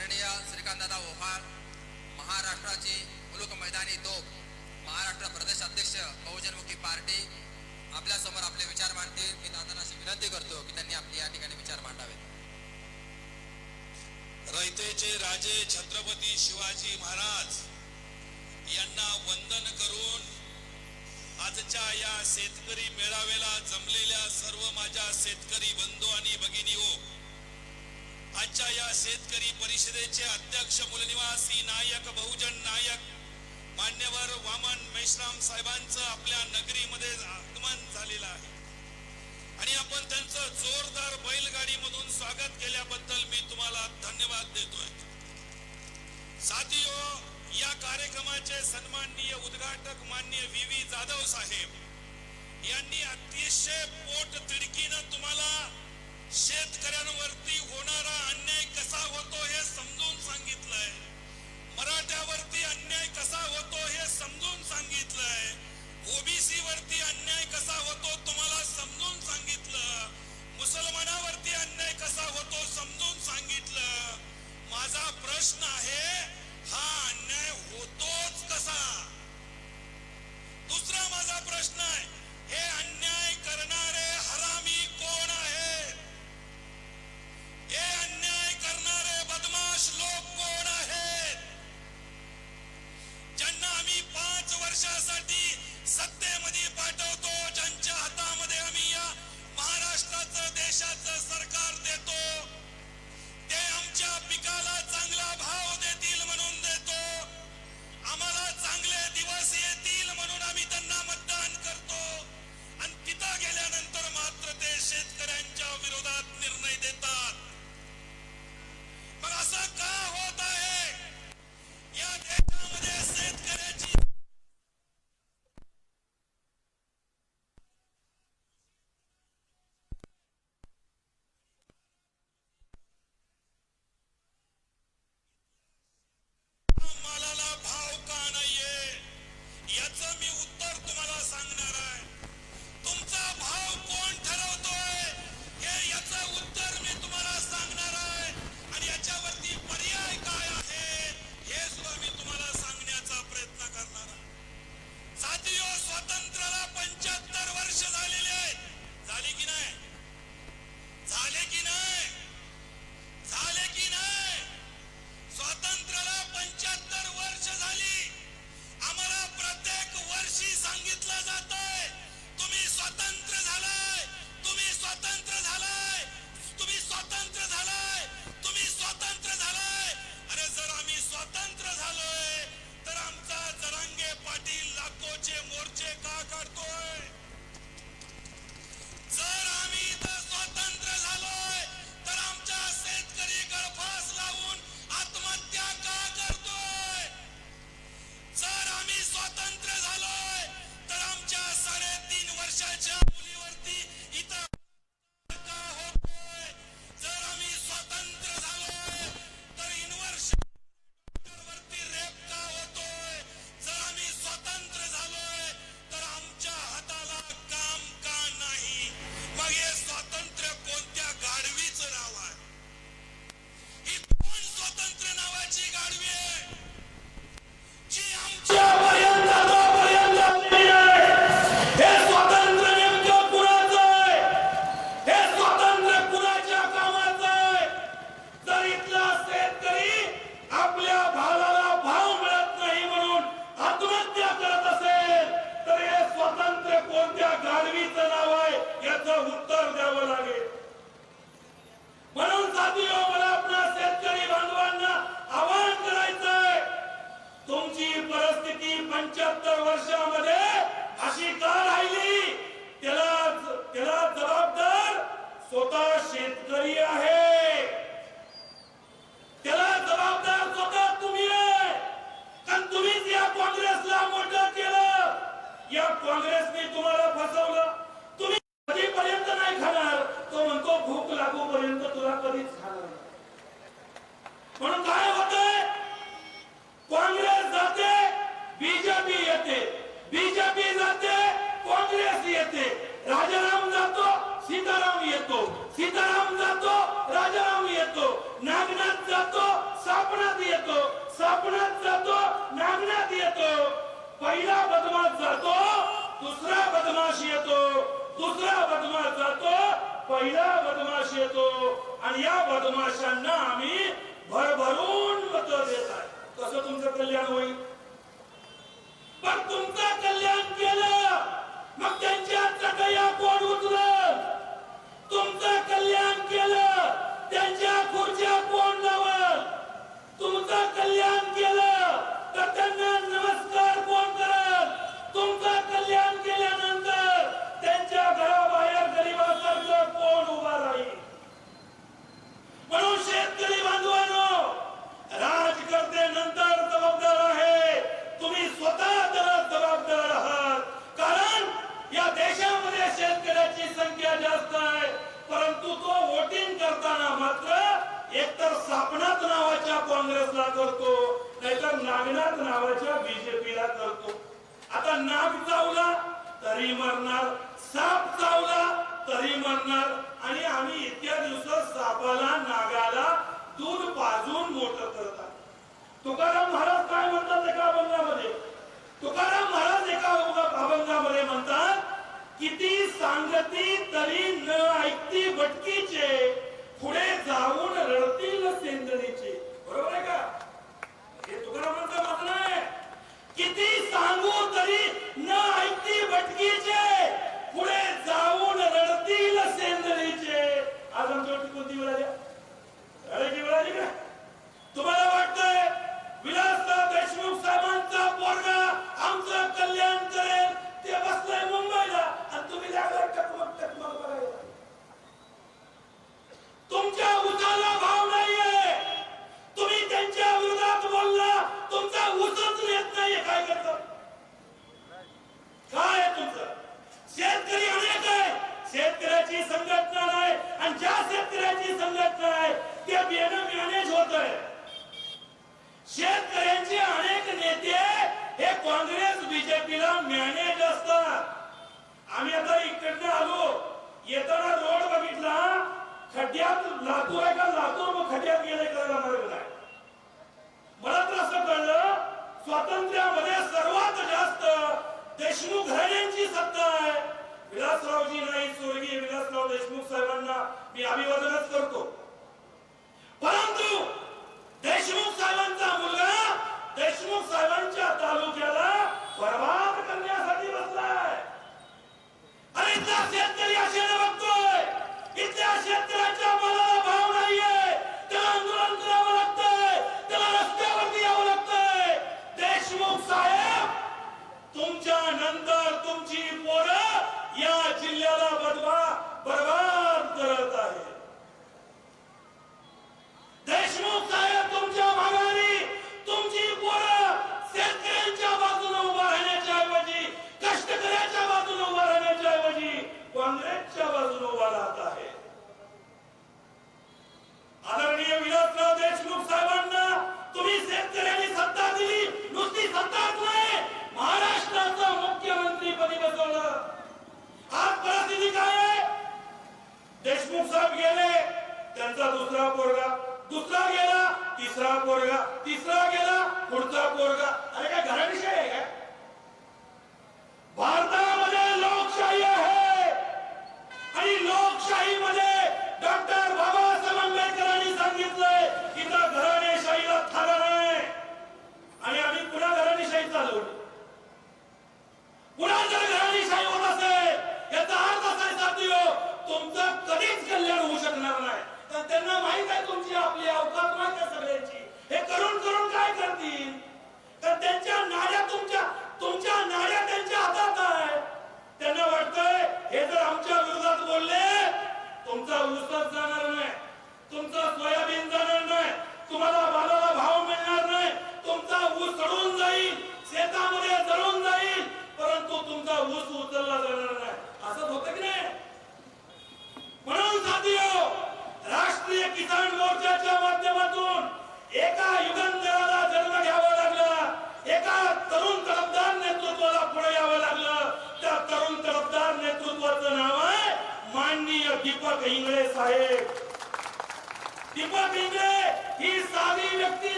माननीय श्रीकांतदादा ओहाळ महाराष्ट्राची मुलुक मैदानी तोफ महाराष्ट्र प्रदेश अध्यक्ष बहुजनमुखी पार्टी आपल्यासमोर आपले विचार मांडतील. मी दादांना अशी विनंती करतो की त्यांनी आपले या ठिकाणी विचार मांडावेत. रयतेचे राजे छत्रपती शिवाजी महाराज यांना वंदन करून आजच्या या शेतकरी मेळाव्याला जमलेल्या सर्व माझ्या शेतकरी बंधू आणि भगिनी हो आजच्या या शेतकरी परिषदेचे अध्यक्ष मूलनिवासी नायक बहुजन नायक मान्यवर वामन मेश्राम साहेबांचं आपल्या नगरीमध्ये आगमन झालेलं आहे. आणि आपण त्यांचं जोरदार बैलगाडी मधून स्वागत केल्याबद्दल मी तुम्हाला धन्यवाद देतोय. साथियो या कार्यक्रमाचे सन्माननीय उद्घाटक मान्य व्ही व्ही जाधव साहेब यांनी अतिशय पोट तिडकीनं तुम्हाला शेतकऱ्यांवरती होणारा अन्याय कसा होतो हे समजून सांगितलंय. मराठ्यावरती अन्याय कसा होतो हे समजून सांगितलंय. ओबीसी वरती अन्याय कसा होतो तुम्हाला समजून सांगितलं. मुसलमानावरती अन्याय कसा होतो समजून सांगितलं. माझा प्रश्न आहे हा अन्याय होतोच कसा? दुसरा माझा प्रश्न आहे हे अन्याय करणारे हरामी कोण आहे? हे अन्याय करणारे बदमाश लोक कोण पर्यंत तुला कधीच खाणार म्हणून काय होत काँग्रेस जाते बीजेपी येते. बीजेपी जाते काँग्रेस येते. राजाराम जातो सीताराम येतो. सीताराम जातो राजाराम येतो. नागनाथ जातो सापनाथ येतो. सापनाथ जातो नागनाथ येतो. पहिला बदमाश जातो दुसरा बदमाश येतो. दुसरा बदमाश जातो पहिला बदमाश येतो आणि या बदमाशांना आम्ही भरभरून मत देतात कसं तुमचं कल्याण होईल? पण तुमचं कल्याण केलं मग त्यांच्या कोण उचल तुमचं 동자 웃.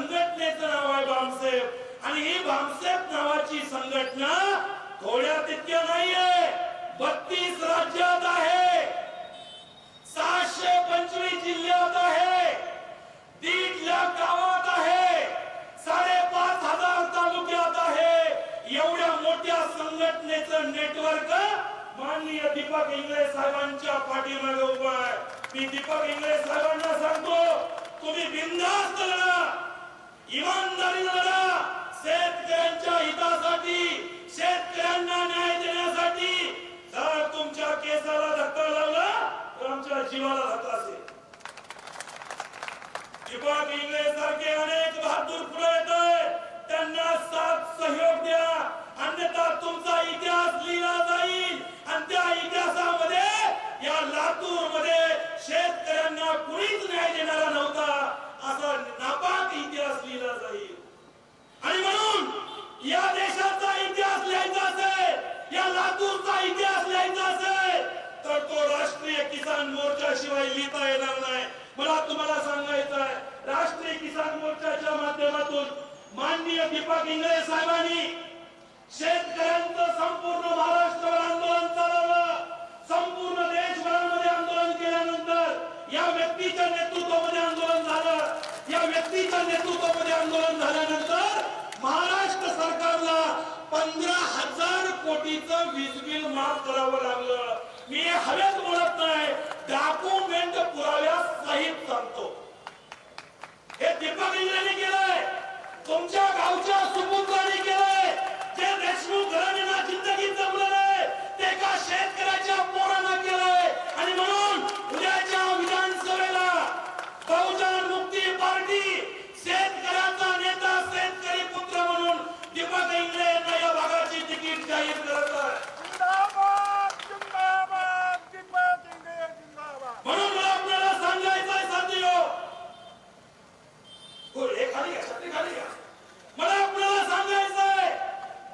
संघटनेचं नाव आहे बामसेप. आणि ही बामसेप नावाची संघटना थोड्या तितक्या नाहीये. बत्तीस राज्यात आहे. सहाशे पंचवीस जिल्ह्यात आहे. दीड लाख गावात आहे. साडेपाच हजार तालुक्यात आहे. एवढ्या मोठ्या संघटनेचं नेटवर्क माननीय दीपक इंगळे साहेबांच्या पाठीमागे उभं आहे. मी दीपक इंगळे साहेबांना सांगतो तुम्ही बिंदास्त लढा. इमानदारी लढा शेतकऱ्यांच्या हितासाठी शेतकऱ्यांना न्याय देण्यासाठी जर तुमच्या केसाला धक्का लागला तर आमच्या जीवाला धक्का असेल. दीपक इंग्रज सारखे अनेक बहादूर पुढे येत त्यांना साथ सहयोग द्या. अन्यथा तुमचा इतिहास लिहिला जाईल. आणि त्या इतिहासामध्ये या लातूरमध्ये शेतकऱ्यांना कुणीच न्याय देणारा नव्हता असं नापाक इतिहास लिहिला जाईल. आणि म्हणून या देशाचा इतिहास लिहायचा असेल या लातूरचा इतिहास लिहायचा असेल तर तो राष्ट्रीय किसान मोर्चा शिवाय लिहिता येणार नाही. मला तुम्हाला सांगायचं आहे राष्ट्रीय किसान मोर्चाच्या माध्यमातून माननीय दीपक इंगळे साहेबांनी शेतकऱ्यांचं संपूर्ण महाराष्ट्रावर आंदोलन चालवलं संपूर्ण देशभरामध्ये आंदोलन केल्यानंतर या व्यक्तीच्या नेतृत्वामध्ये आंदोलन झालं या व्यक्तीच्या नेतृत्वामध्ये आंदोलन झाल्यानंतर महाराष्ट्र सरकारला पंधरा हजार कोटीचं वीज बिल माफ करावं लागलं. मी हे हवेत बोलत नाही डॉक्युमेंट पुराव्या सहित सांगतो. हे दीपक इंग्रजी केलंय तुमच्या गावच्या सुपुत्रांनी केलंय जे देशमुख घराण्यांना जिंदगी जमलं ते का शेतकऱ्याच्या पोरानं केलंय आणि म्हणून उद्याच्या विधानसभेला बहुजन मुक्ती पार्टी शेतकऱ्याचा नेता शेतकरी पुत्र म्हणून दीपक इंगळे यांना या भागाची तिकीट जाहीर करत आहे जिंदाबाद जिंदाबाद दीपक इंगळे जिंदाबाद म्हणून मला आपल्याला सांगायचं आहे साथीयो हो, हे खाली घ्या, छत्री खाली घ्या. मला आपल्याला सांगायचं आहे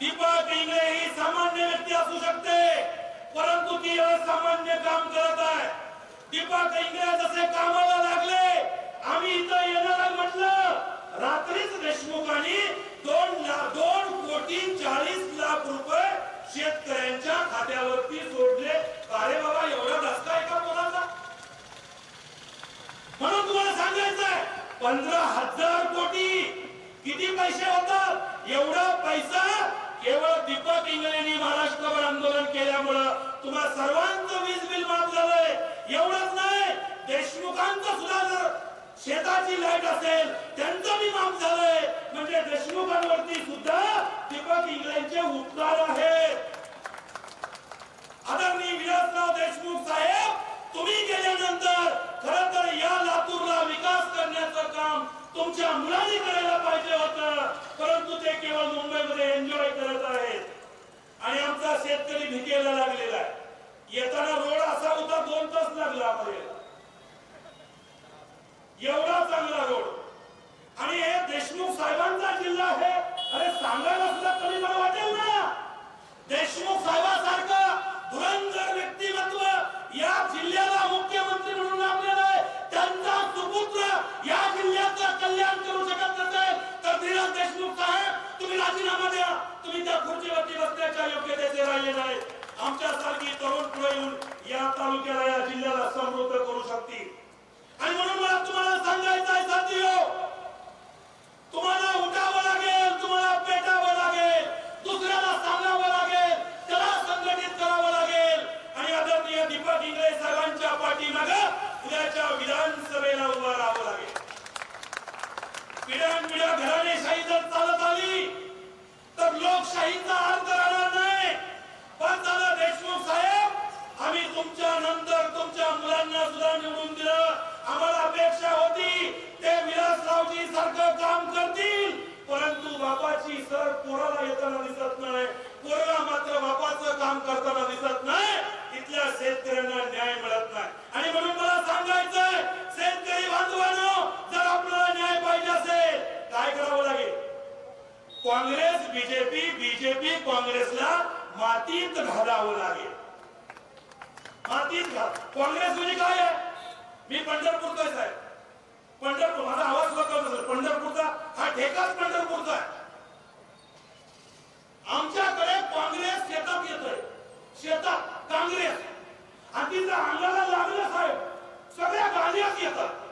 दीपक इंगळे ही सामान्य व्यक्ती असू शकते परंतु ती असामान्य काम करत आहे दीपक इंगळे जसे कामाला लागले आम्ही इथं येणार म्हटलं रात्रीच देशमुखांनी दोन लाख दोन कोटी चाळीस लाख रुपये शेतकऱ्यांच्या खात्यावरती सोडले अरे बाबा एवढा धसका एका मुलाचा म्हणून तुम्हाला सांगायचं आहे पंधरा हजार कोटी किती पैसे होतात एवढा पैसा केवळ दीपक इंगळेंनी महाराष्ट्रभर आंदोलन केल्यामुळं तुम्हा सर्वांचं वीज बिल माफ झालंय एवढंच नाही लोकांचं सुद्धा जर शेताची लाइट असेल त्यांचं बी माफ झालंय. म्हणजे देशमुखांवरती सुद्धा दीपक इंग्लंडचे उपकार आहेत. आदरणीय विलासराव देशमुख साहेब तुम्ही गेल्यानंतर खर तर या लातूरला विकास करण्याचं काम तुमच्या मुलांनी करायला पाहिजे होतं. परंतु ते केवळ मुंबईमध्ये एन्जॉय करत आहेत. आणि आमचा शेतकरी भिकेला लागलेला आहे. येताना रोड असा होता दोन तास लागला आम्हाला. एवढा चांगला रोड. आणि हे देशमुख साहेबांचा जिल्हा आहे. अरे सांगायला सुद्धा कमी मला वाटेल ना? देशमुख साहेबांसारखं धुरंधर व्यक्तिमत्व या जिल्ह्याला मुख्यमंत्री म्हणून आपल्याला आहे. त्यांचा सुपुत्र या जिल्ह्याचं कल्याण करू शकत नसेल तर धीरज देशमुख साहेब तुम्ही राजीनामा द्या. तुम्ही त्या खुर्चीवरती बसण्याच्या योग्यतेचे राहिले नाही आमच्यासारखी तरुण पुढे येऊन या तालुक्याला या जिल्ह्याला समृद्ध करू शकतील. आणि म्हणून मला पिढ्यान पिढ्या घराणेशाही जर चालत आली. तर लोकशाहीचा अर्थ नाही. पण दादा देशमुख साहेब आम्ही तुमच्या नंतर तुमच्या मुलांना सुद्धा निवडून दिलं. आम्हाला अपेक्षा होती ते विलासरावजी सारखं काम करतील. परंतु बाबाची सर कोणाला येताना दिसत नाही? काँग्रेस बीजेपी बीजेपी काँग्रेसला मातीत घालावं लागेल. मातीत घाल काँग्रेस म्हणजे काय आहे? मी पंढरपूरचा आहे पंढरपूर माझा आवाज सुद्धा सर पंढरपूरचा हा ठेकाच पंढरपूरचा आहे. आमच्याकडे काँग्रेस शेतात येतोय. शेतात काँग्रेस. आणि तिथं अंगाला लागलं साहेब. सगळ्या गाण्यात येतात.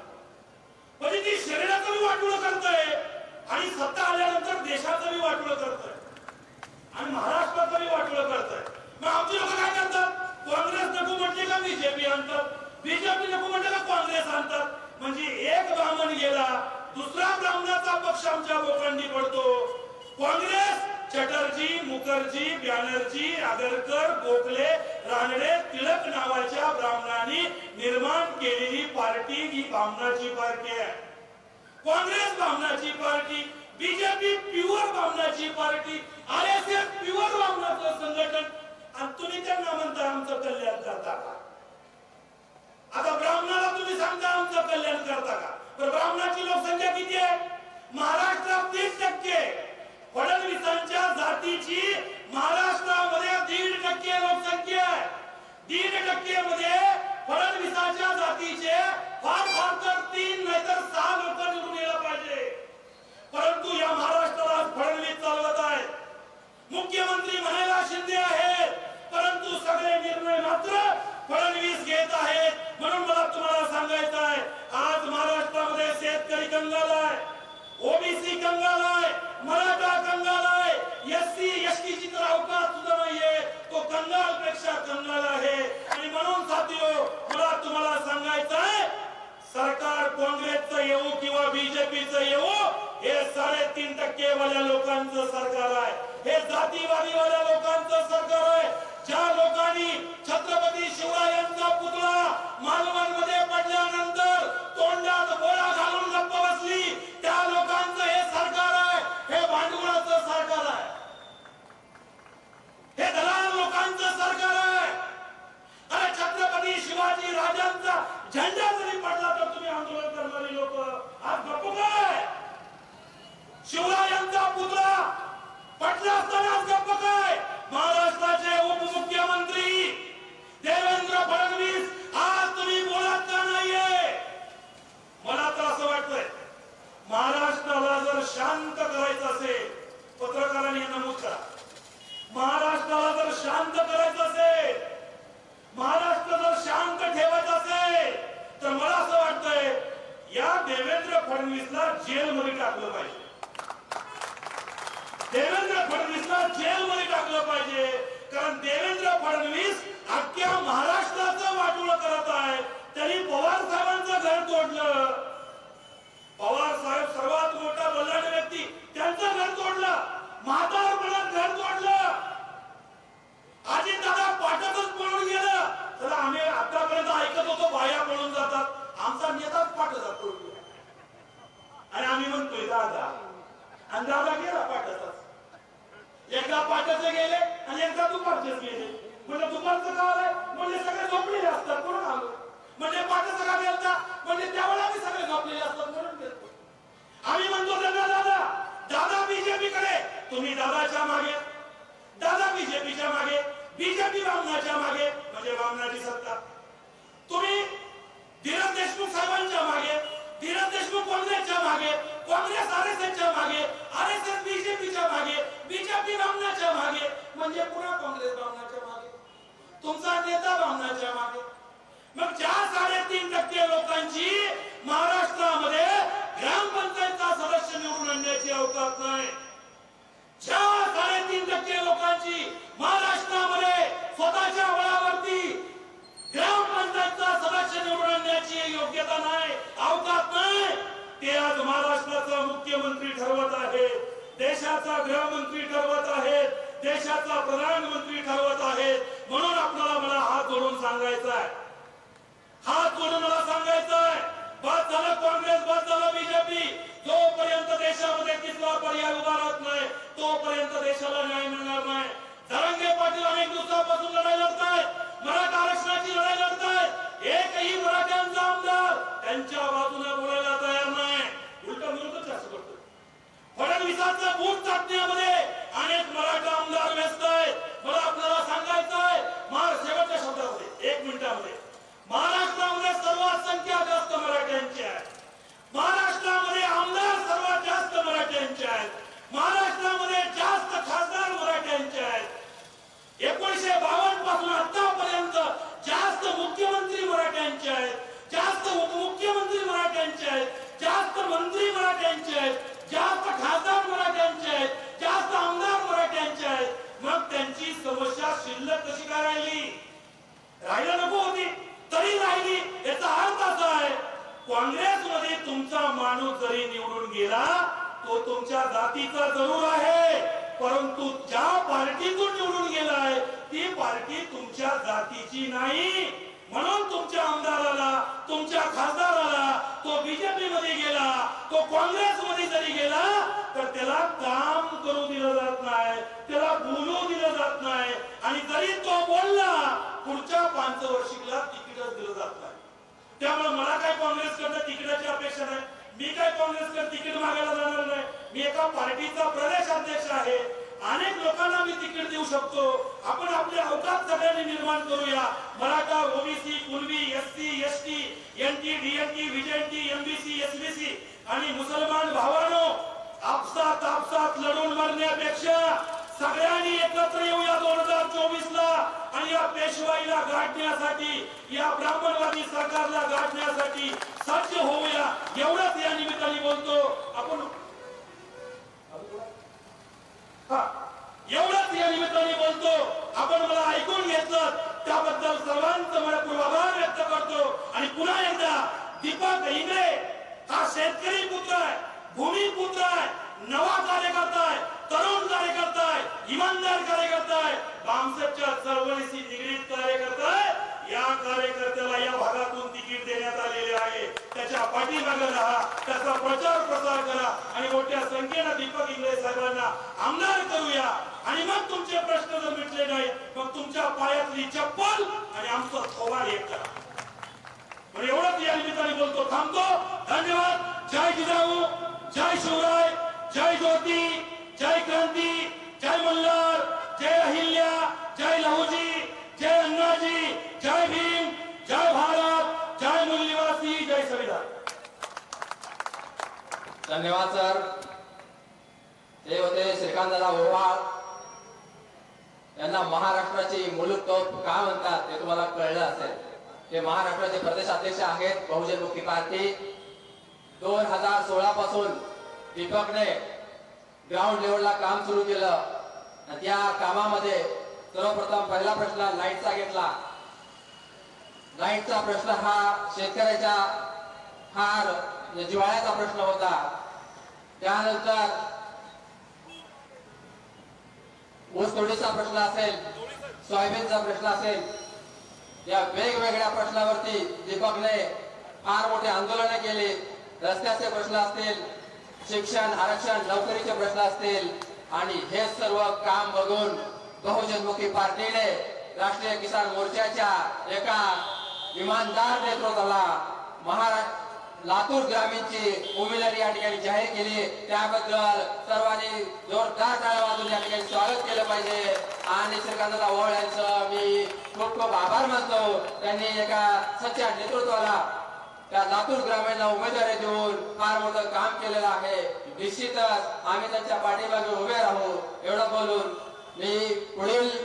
म्हणजे ती शरीराचं बी करतय करतंय आणि सत्ता आल्यानंतर देशाचं बी वाटोळं करतंय आणि महाराष्ट्राचं बी वाटोळं करतंय मग आमची लोक काय करतात काँग्रेस नको म्हटले का बीजेपी आणतात बीजेपी नको म्हटले का काँग्रेस आणतात म्हणजे एक गेला. दुसरा ब्राह्मणाचा पक्ष आमच्या बोखंडी पडतो. काँग्रेस चटर्जी मुखर्जी बॅनर्जी आगरकर गोखले रानडे टिळक नावाच्या ब्राह्मणांनी निर्माण केलेली पार्टी ही ब्राह्मणाची पार्टी आहे. काँग्रेस ब्राह्मणाची party BJP pure ब्राह्मणाची party R S S pure ब्राह्मणाचं संघटन. आणि तुम्ही त्यांना म्हणता आमचं कल्याण करता का? आता ब्राह्मणाला तुम्ही सांगता आमचं कल्याण करता का? तर ब्राह्मणाची लोकसंख्या किती आहे? महाराष्ट्रात तीस टक्के. फडणवीसांच्या जातीची महाराष्ट्रामध्ये दीड टक्के लोकसंख्या आहे. दीड टक्के मध्ये फडणवीसाच्या जातीचे फार फार तर तीन नाहीतर सहा लोक निवडून यायला पाहिजे. परंतु या महाराष्ट्राला फडणवीस चालवत आहेत मुख्यमंत्री म्हणायला शिंदे आहेत परंतु सगळे निर्णय मात्र फडणवीस घेत आहेत म्हणून मला तुम्हाला सांगायचं आहे आज महाराष्ट्रामध्ये शेतकरी कंगाल आहे ओबीसी कंगाल आहे मराठा कंगाल आहे एस सी एस ची तर अवकाश सुद्धा नाहीये तो कंगाल पेक्षा कंगाल आहे. आणि म्हणून साथीओ मला तुम्हाला सांगायचं आहे सरकार काँग्रेसचं येऊ किंवा बीजेपीचं येऊ हे साडेतीन टक्के वाल्या लोकांचं सरकार आहे. हे जातीवादी देशाचा गृहमंत्री ठरवत आहेत देशाचा प्रधानमंत्री ठरवत आहेत म्हणून आपल्याला मला हात जोडून सांगायचं आहे. हात जोडून मला सांगायचं आहे बस झालं काँग्रेस बाद झालं बीजेपी. जोपर्यंत देशामध्ये तिसरा पर्याय उभा राहत नाही तोपर्यंत देशाला न्याय मिळणार नाही. धरंगे पाटील अनेक दिवसापासून लढाई लढतायत मराठा आरक्षणाची लढाई लढतायत. एकही मराठ्यांचा आमदार त्यांच्या बाजूने बोलायला तयार नाही. उलट विरोधच जास्त करतो फडणवीसांचं बूट चाचण्यामध्ये अनेक मराठा आमदार व्यस्त आहेत मला आपल्याला सांगायचं आहे मार शेवटच्या शब्दामध्ये एक मिनिटामध्ये. महाराष्ट्रामध्ये सर्वात संख्या जास्त मराठा आहे महाराष्ट्रामध्ये आमदार सर्वात जास्त मराठ्यांचे आहेत महाराष्ट्रामध्ये जास्त खासदार मराठ्यांचे आहेत एकोणीशे बावन्नपासून आतापर्यंत जास्त मुख्यमंत्री मराठ्यांचे आहेत जास्त उपमुख्यमंत्री मराठ्यांचे आहेत जास्त मंत्री मराठ्यांचे आहेत जास्त खासदार मराठ्यांचे आहेत जास्त आमदार मराठ्यांचे आहेत मग त्यांची समस्या शिल्लक कशी काय राहिली राहायला नको होती तरी राहिली याचा अर्थ असा आहे काँग्रेसमध्ये तुमचा माणूस जरी निवडून गेला तो तुमच्या जातीचा जरूर आहे परंतु ज्या पार्टीतून निवडून गेलाय ती पार्टी तुमच्या जातीची नाही म्हणून तुमच्या आमदाराला तुमच्या खासदाराला तो बीजेपी मध्ये गेला तो काँग्रेसमध्ये जरी गेला तर त्याला काम करू दिलं जात नाही त्याला बोलू दिलं जात नाही आणि जरी तो बोलला पुढच्या पंचवर्षीला तिकीटच दिलं जात नाही त्यामुळे मला काय तिकिटाची अपेक्षा नाही. मी काय काँग्रेस कर तिकीट मागायला जाणार नाही? मी एका पार्टीचा प्रदेश अध्यक्ष आहे. अनेक लोकांना मी तिकीट देऊ शकतो. आपण आपले अवकाश सगळ्यांनी निर्माण करूया. Maratha OBC Kunbi SC ST NT DNT VJNT MBC SBC आणि मुसलमान भावानो आपसात आपसात लढून मरण्यापेक्षा सगळ्यांनी एकत्र येऊया दोन हजार चोवीस ला आणि या पेशवाईला गाठण्यासाठी या ब्राह्मणवादी सरकारला गाठण्यासाठी सज्ज होऊया. एवढंच या निमित्ताने बोलतो. आपण एवढंच या निमित्ताने बोलतो. आपण मला ऐकून घेतलं. त्याबद्दल सर्वांचं मनपूर्व आभार व्यक्त करतो. आणि पुन्हा एकदा दीपक इंगळे हा शेतकरी पुत्र आहे भूमिपुत्र आहे नवा कार्यकर्ता आहे. इमानदार कार्यकर्ता आहे बामसेपच्या चळवळीशी निगडीत कार्यकर्ता आहे या कार्यकर्त्याला या भागातून तिकीट देण्यात आलेले आहे. त्याच्या पाठीमागे राहा त्याचा प्रचार प्रसार करा आणि मोठ्या संख्येनं दीपक इंगळे साहेबांना आमदार करूया. आणि मग तुमचे प्रश्न जर मिटले नाही मग तुमच्या पायातली चप्पल आणि आमचं थोबाड एक करा. म्हणून एवढंच या निमित्ताने बोलतो थांबतो. धन्यवाद. जय जिजाऊ जय शिवराय जय ज्योती जय क्रांती जय मल्हार जय अहिल्या जय लहुजी जय अण्णाजी जय भीम जय भारत जय मूल्यवासी जय संविधान धन्यवाद सर. ते होते श्रीकांतदादा ओवाळ यांना महाराष्ट्राची मुलूक तोफ का म्हणतात ते तुम्हाला कळलं असेल. ते महाराष्ट्राचे प्रदेश अध्यक्ष आहेत बहुजन मुक्ती पार्टी. दोन हजार सोळा पासून दीपकने ग्राउंड लेवलला काम सुरू केलं. आणि त्या कामामध्ये सर्वप्रथम पहिला प्रश्न लाईटचा घेतला. लाईटचा प्रश्न हा शेतकऱ्याच्या फार म्हणजे जिवाळ्याचा प्रश्न होता. त्यानंतर ऊसतोडीचा प्रश्न असेल सोयाबीनचा प्रश्न असेल या वेगवेगळ्या प्रश्नावरती दीपकने फार मोठे आंदोलन केले. रस्त्याचे प्रश्न असतील शिक्षण आरक्षण नोकरीचे प्रश्न असतील आणि हे सर्व काम बघून बहुजनमुखी पार्टीने राष्ट्रीय किसान मोर्चाच्या एका इमानदार नेतृत्वाला महाराष्ट्र लातूर ग्रामीणची उमेदवारी या ठिकाणी जाहीर केली. त्याबद्दल सर्वांनी जोरदार टाळ्या वाजून या ठिकाणी स्वागत केलं पाहिजे. आणि श्रीकांत ओळ यांचं मी खूप खूप आभार मानतो. त्यांनी एका सच्च्या नेतृत्वाला त्या लातूर ग्रामीणला उमेदवारी देऊन फार मोठं काम केलेलं आहे. निश्चितच आम्ही त्यांच्या पाठीमागे उभे राहू. एवढं बोलून मी पुढील